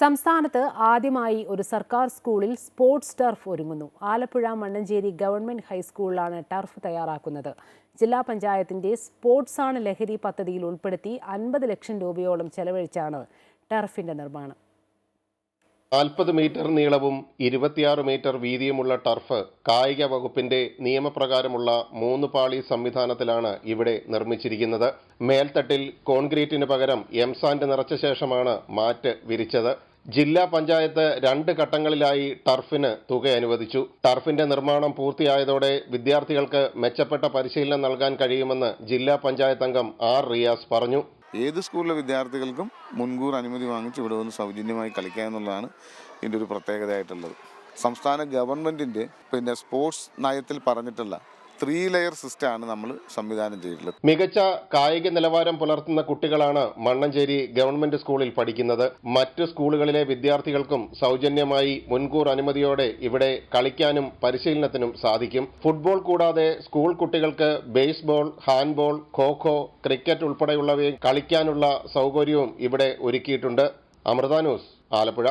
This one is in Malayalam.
സംസ്ഥാനത്ത് ആദ്യമായി ഒരു സർക്കാർ സ്കൂളിൽ സ്പോർട്സ് ടർഫ് ഒരുങ്ങുന്നു. ആലപ്പുഴ മണ്ണഞ്ചേരി ഗവൺമെന്റ് ഹൈസ്കൂളിലാണ് ടർഫ് തയ്യാറാക്കുന്നത്. ജില്ലാ പഞ്ചായത്തിന്റെ സ്പോർട്സ് ആണ് ലഹരി പദ്ധതിയിൽ ഉൾപ്പെടുത്തി അൻപത് ലക്ഷം രൂപയോളം ചെലവഴിച്ചാണ് ടർഫിന്റെ നിർമ്മാണം. നാൽപ്പത് മീറ്റർ നീളവും ഇരുപത്തിയാറ് മീറ്റർ വീതിയുമുള്ള ടർഫ് കായിക വകുപ്പിന്റെ നിയമപ്രകാരമുള്ള മൂന്ന് പാളി സംവിധാനത്തിലാണ് ഇവിടെ നിർമ്മിച്ചിരിക്കുന്നത്. മേൽത്തട്ടിൽ കോൺക്രീറ്റിന് പകരം എംസാൻഡ് നിറച്ച ശേഷമാണ് മാറ്റ് വിരിച്ചത്. ജില്ലാ പഞ്ചായത്ത് രണ്ട് ഘട്ടങ്ങളിലായി ടർഫിന് തുക അനുവദിച്ചു. ടർഫിന്റെ നിർമ്മാണം പൂർത്തിയായതോടെ വിദ്യാർത്ഥികൾക്ക് മെച്ചപ്പെട്ട പരിശീലനം നൽകാൻ കഴിയുമെന്ന് ജില്ലാ പഞ്ചായത്ത് അംഗം ആർ റിയാസ് പറഞ്ഞു. ഏത് സ്കൂളിലെ വിദ്യാർത്ഥികൾക്കും മുൻകൂർ അനുമതി വാങ്ങിച്ച് ഇവിടെ വന്ന് സൗജന്യമായി കളിക്കുക എന്നുള്ളതാണ് ഇതിന്റെ ഒരു പ്രത്യേകതയായിട്ടുള്ളത്. സംസ്ഥാന ഗവൺമെന്റിന്റെ പിന്നെ സ്പോർട്സ് നയത്തിൽ പറഞ്ഞിട്ടുള്ള ത്രീ ലെയർ സിസ്റ്റമാണ് നമ്മൾ സംവിധാനം ചെയ്തിട്ടുള്ളത്. മികച്ച കായിക നിലവാരം പുലർത്തുന്ന കുട്ടികളാണ് മണ്ണഞ്ചേരി ഗവൺമെന്റ് സ്കൂളിൽ പഠിക്കുന്നത്. മറ്റ് സ്കൂളുകളിലെ വിദ്യാർത്ഥികൾക്കും സൗജന്യമായി മുൻകൂർ അനുമതിയോടെ ഇവിടെ കളിക്കാനും പരിശീലനത്തിനും സാധിക്കും. ഫുട്ബോൾ കൂടാതെ സ്കൂൾ കുട്ടികൾക്ക് ബേസ്ബോൾ ഹാൻഡ്ബോൾ ഖോഖോ ക്രിക്കറ്റ് ഉൾപ്പെടെയുള്ളവയും കളിക്കാനുള്ള സൗകര്യവും ഇവിടെ ഒരുക്കിയിട്ടുണ്ട്. അമൃത ന്യൂസ് ആലപ്പുഴ.